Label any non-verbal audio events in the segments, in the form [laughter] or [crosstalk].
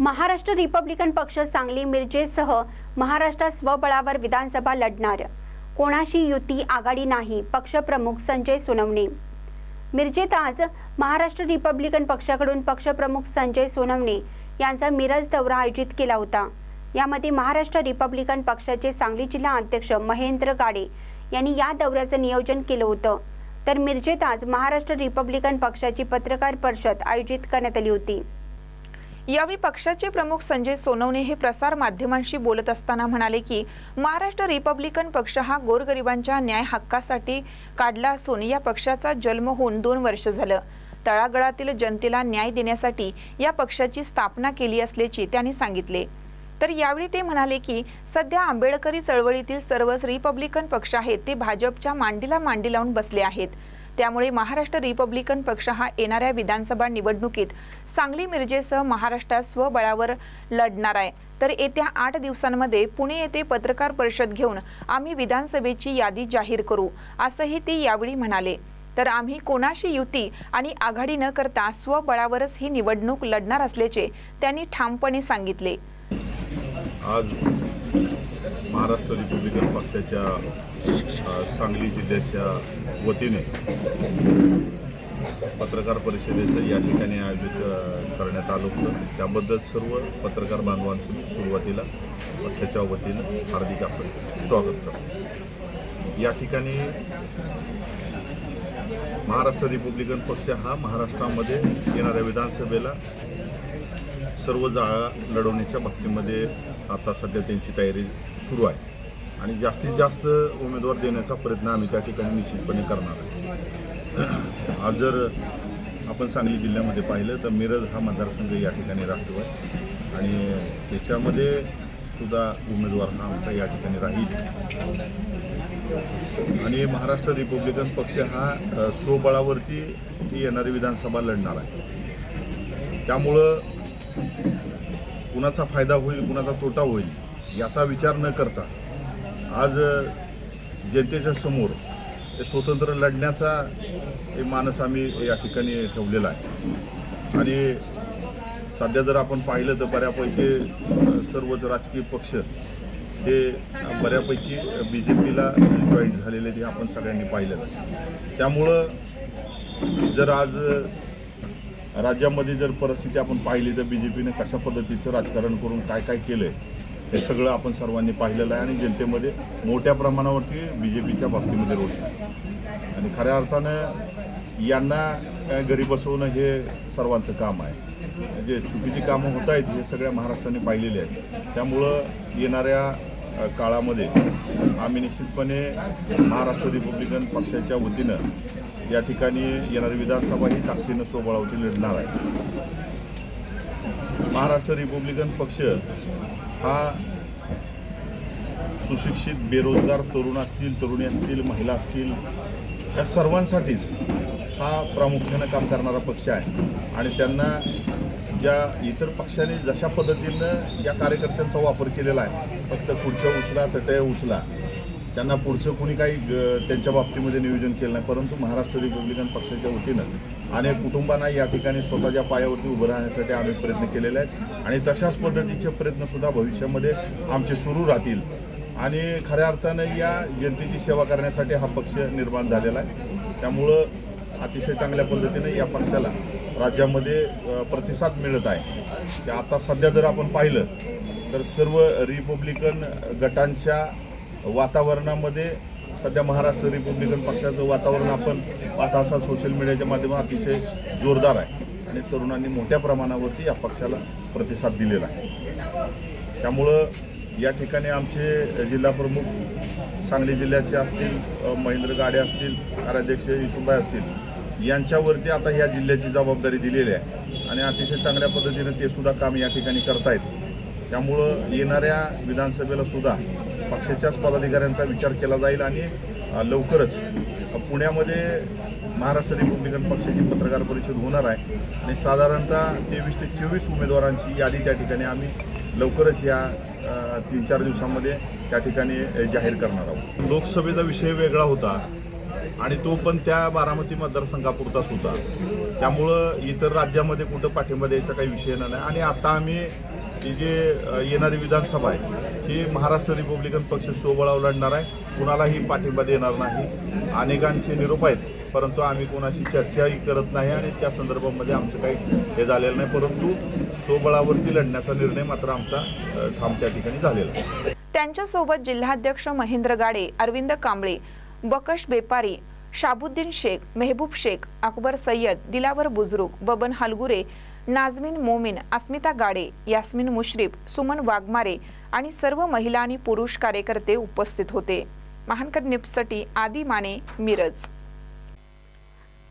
Maharashtra Republican पक्ष सांगली मिरजेसह महाराष्ट्रात स्वबळावर विधानसभा लढणार. कोणाशी युती आघाडी नाही पक्षप्रमुख संजय सोनवणे. मिरजेत आज महाराष्ट्र रिपब्लिकन पक्षाकडून पक्षप्रमुख संजय सोनवणे यांचा मिरज दौरा आयोजित केला होता. यामध्ये महाराष्ट्र रिपब्लिकन पक्षाचे सांगली जिल्हा अध्यक्ष महेंद्र गाडे यांनी या दौऱ्याचं नियोजन केलं होतं. तर मिरजेत आज महाराष्ट्र रिपब्लिकन पक्षाची पत्रकार परिषद आयोजित करण्यात आली होती. यावेळी पक्षाचे प्रमुख संजय सोनवणे हे प्रसार माध्यमांशी बोलत असताना म्हणाले की महाराष्ट्र रिपब्लिकन पक्ष हा गोरगरिबांच्या न्याय हक्कासाठी काढला असून या पक्षाचा जन्म होऊन दोन वर्ष झालं. तळागळातील जनतेला न्याय देण्यासाठी या पक्षाची स्थापना केली असल्याचे त्यांनी सांगितले. तर यावेळी ते म्हणाले की सध्या आंबेडकरी चळवळीतील सर्वच रिपब्लिकन पक्ष आहेत ते भाजपच्या मांडीला मांडी लावून बसले आहेत. त्यामुळे महाराष्ट्र रिपब्लिकन पक्ष हा येणाऱ्या विधानसभा निवडणुकीत सांगली मिरजेसह महाराष्ट्रात स्वबळावर लढणार आहे. तर येत्या आठ दिवसांमध्ये पुणे येथे पत्रकार परिषद घेऊन आम्ही विधानसभेची यादी जाहीर करू असंही ते यावेळी म्हणाले. तर आम्ही कोणाशी युती आणि आघाडी न करता स्वबळावरच ही निवडणूक लढणार असल्याचे त्यांनी ठामपणे सांगितले. आज महाराष्ट्र रिपब्लिकन पक्षाच्या सांगली जिल्ह्याच्या वतीने पत्रकार परिषदेचं या ठिकाणी आयोजित करण्यात आलं होतं. त्याबद्दल सर्व पत्रकार बांधवांचं सुरुवातीला पक्षाच्या वतीनं हार्दिक असं स्वागत करतो. या ठिकाणी महाराष्ट्र रिपब्लिकन पक्ष हा महाराष्ट्रामध्ये येणाऱ्या विधानसभेला सर्व जाळा लढवण्याच्या बाबतीमध्ये आता सध्या त्यांची तयारी सुरू आहे. आणि जास्तीत जास्त उमेदवार देण्याचा प्रयत्न आम्ही त्या ठिकाणी निश्चितपणे करणार आहे. [clears throat] आज जर आपण सांगली जिल्ह्यामध्ये पाहिलं तर मिरज हा मतदारसंघ या ठिकाणी राखीव आहे. आणि त्याच्यामध्ये सुद्धा उमेदवार हा आमचा या ठिकाणी राहील. आणि महाराष्ट्र रिपब्लिकन पक्ष हा अ, स्वबळावरती येणारी विधानसभा लढणार आहे. त्यामुळं कुणाचा फायदा होईल कुणाचा तोटा होईल याचा विचार न करता आज जनतेच्या समोर हे स्वतंत्र लढण्याचा हे मानस आम्ही या ठिकाणी ठेवलेला आहे. आणि सध्या जर आपण पाहिलं तर बऱ्यापैकी सर्वच राजकीय पक्ष हे बऱ्यापैकी बी जे पीला जॉईन झालेले ते आपण सगळ्यांनी पाहिलेलं त्यामुळं जर आज राज्यामध्ये जर परिस्थिती आपण पाहिली तर बी जे पीने कशा पद्धतीचं राजकारण करून काय काय केलं आहे हे सगळं आपण सर्वांनी पाहिलेलं आहे आणि जनतेमध्ये मोठ्या प्रमाणावरती बी जे पीच्या बाबतीमध्ये रोष आहे. आणि खऱ्या अर्थानं यांना काय घरी बसवणं हे सर्वांचं काम आहे. जे चुकीची कामं होत आहेत हे सगळ्या महाराष्ट्राने पाहिलेली आहेत. त्यामुळं येणाऱ्या काळामध्ये आम्ही निश्चितपणे महाराष्ट्र रिपब्लिकन पक्षाच्या वतीनं या ठिकाणी येणारी विधानसभा ही ताकदीनं सोबळावती लढणार आहे. महाराष्ट्र रिपब्लिकन पक्ष हा सुशिक्षित बेरोजगार तरुण असतील तरुणी असतील महिला असतील या सर्वांसाठीच हा प्रामुख्यानं काम करणारा पक्ष आहे. आणि त्यांना ज्या इतर पक्षाने जशा पद्धतीनं या कार्यकर्त्यांचा वापर केलेला आहे फक्त पुढच्या उचला चटया उचला त्यांना पुढचं कुणी काही ग- त्यांच्या बाबतीमध्ये नियोजन केलं नाही. परंतु महाराष्ट्र रिपब्लिकन पक्षाच्या वतीनं अनेक कुटुंबांना या ठिकाणी स्वतःच्या पायावरती उभं राहण्यासाठी आम्ही प्रयत्न केलेले आहेत. आणि तशाच पद्धतीचे प्रयत्नसुद्धा भविष्यामध्ये आमचे सुरू राहतील. आणि खऱ्या अर्थानं या जनतेची सेवा करण्यासाठी हा पक्ष निर्माण झालेला आहे. त्यामुळं अतिशय चांगल्या पद्धतीने या पक्षाला राज्यामध्ये प्रतिसाद मिळत आहे. की आता सध्या जर आपण पाहिलं तर सर्व रिपब्लिकन गटांच्या वातावरणामध्ये सध्या महाराष्ट्र रिपब्लिकन पक्षाचं वातावरण आपण पाहता असाल सोशल मीडियाच्या माध्यमात अतिशय जोरदार आहे. आणि तरुणांनी मोठ्या प्रमाणावरती या पक्षाला प्रतिसाद दिलेला आहे. त्यामुळं या ठिकाणी आमचे जिल्हाप्रमुख सांगली जिल्ह्याचे असतील महेंद्र गाडे असतील कार्याध्यक्ष इसुबाई असतील यांच्यावरती आता या जिल्ह्याची जबाबदारी दिलेली आहे. आणि अतिशय चांगल्या पद्धतीने ते सुद्धा काम या ठिकाणी करतायत. त्यामुळं येणाऱ्या विधानसभेला सुद्धा पक्षाच्याच पदाधिकाऱ्यांचा विचार केला जाईल आणि लवकरच पुण्यामध्ये महाराष्ट्र रिपब्लिकन पक्षाची पत्रकार परिषद होणार आहे. आणि साधारणतः तेवीस ते चोवीस उमेदवारांची यादी त्या ठिकाणी आम्ही लवकरच या तीन चार दिवसामध्ये त्या ठिकाणी जाहीर करणार आहोत. लोकसभेचा विषय वेगळा होता आणि तो पण त्या बारामती मतदारसंघापुरताच होता. त्यामुळं इतर राज्यामध्ये कुठं पाठिंबा द्यायचा काही विषय नाही आणि आता आम्ही ही जे येणारी विधानसभा आहे ही महाराष्ट्र रिपब्लिकन पक्ष सोबळावर लढणार आहे. कुणालाही पाठिंबा देणार नाही. अनेकांचे निरोप आहेत परंतु आम्ही कोणाशी चर्चाही करत नाही आणि त्या संदर्भामध्ये आमचं काही हे झालेलं नाही. परंतु सोबळावरती लढण्याचा निर्णय मात्र आमचा ठाम त्या ठिकाणी झालेला आहे. त्यांच्यासोबत जिल्हाध्यक्ष महेंद्र गाडे अरविंद कांबळे बकश बेपारी शाबुद्दीन शेख मेहबूब शेख अकबर सय्यद दिलावर बुजरुक बबन हलगुरे नाझमीन मोमीन अस्मिता गाडे यास्मिन मुश्रीफ सुमन वाघमारे आणि सर्व महिला आणि पुरुष कार्यकर्ते उपस्थित होते. महानकर निप्ससाठी आदी माने मिरज.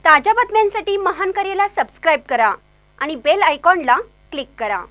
ताज्या बातम्यांसाठी महानकरेला सबस्क्राईब करा आणि बेल आयकॉनला क्लिक करा.